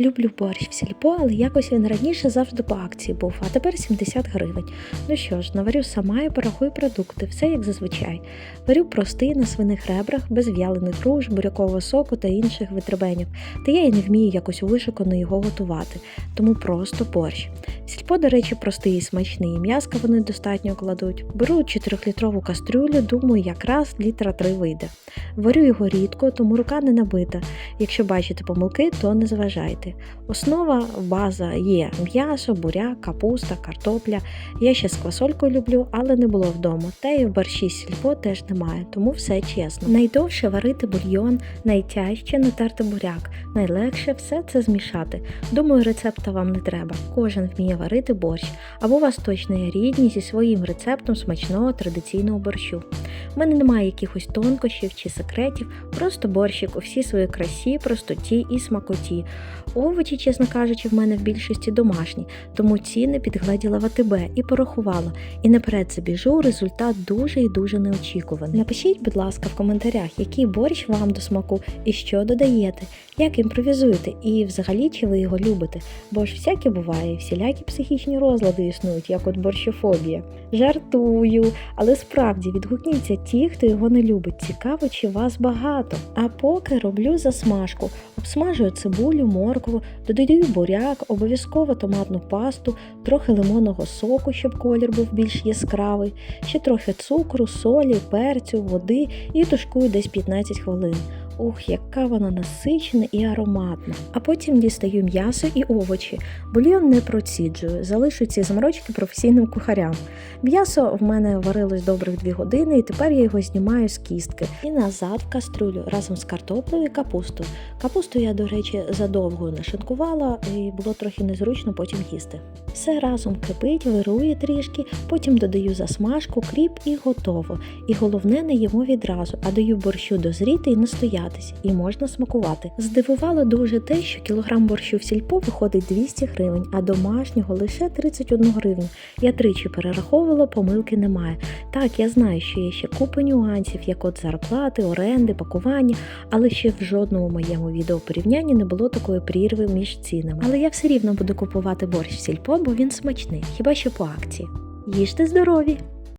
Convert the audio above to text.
Люблю борщ в сільпо, але якось він раніше завжди по акції був, а тепер 70 гривень. Ну що ж, наварю сама і порахую продукти, все як зазвичай. Варю простий на свиних ребрах, без в'ялених руж, бурякового соку та інших витребенів. Та я і не вмію якось вишукано його готувати, тому просто борщ. Сільпо, до речі, простий і смачний, м'яска вони достатньо кладуть. Беру 4-літрову кастрюлю, думаю, якраз літра 3 вийде. Варю його рідко, тому рука не набита. Якщо бачите помилки, то не зважайте. Основа база є м'ясо, буряк, капуста, картопля. Я ще з квасолькою люблю, але не було вдома. Та і в борщі сільпо теж немає, тому все чесно. Найдовше варити бульйон, найтяжче натерти буряк, найлегше все це змішати. Думаю, рецепта вам не треба. Кожен вміє варити борщ, або у вас точно є рідні зі своїм рецептом смачного традиційного борщу. У мене немає якихось тонкощів чи секретів, просто борщик у всій своїй красі, простоті і смакоті. Овочі, чесно кажучи, в мене в більшості домашні, тому ціни підгледіла в АТБ і порахувала. І наперед забіжу, результат дуже і дуже неочікуваний. Напишіть, будь ласка, в коментарях, який борщ вам до смаку і що додаєте, як імпровізуєте, і взагалі чи ви його любите. Бо ж всяке буває, всілякі психічні розлади існують, як от борщофобія. Жартую, але справді відгукніться ті, хто його не любить. Цікаво, чи вас багато. А поки роблю засмажку, обсмажую цибулю, моркву, додаю буряк, обов'язково томатну пасту, трохи лимонного соку, щоб колір був більш яскравий, ще трохи цукру, солі, перцю, води і тушкую десь 15 хвилин. Ух, яка вона насичена і ароматна. А потім дістаю м'ясо і овочі. Бульйон не проціджую, залишу ці заморочки професійним кухарям. М'ясо в мене варилось добрих 2 години, і тепер я його знімаю з кістки і назад в каструлю разом з картоплею і капустою. Капусту я, до речі, задовго нашинкувала, і було трохи незручно потім їсти. Все разом кипить, вирує трішки, потім додаю засмажку, кріп і готово. І головне не їмо відразу, а даю борщу дозріти і настоятись, і можна смакувати. Здивувало дуже те, що кілограм борщу в сільпо виходить 200 гривень, а домашнього лише 31 гривню. Я тричі перераховувала, помилки немає. Так, я знаю, що є ще купа нюансів, як от зарплати, оренди, пакування, але ще в жодному моєму відео порівнянні не було такої прірви між цінами. Але я все рівно буду купувати борщ в сільпо, бо він смачний, хіба що по акції. Їжте здорові!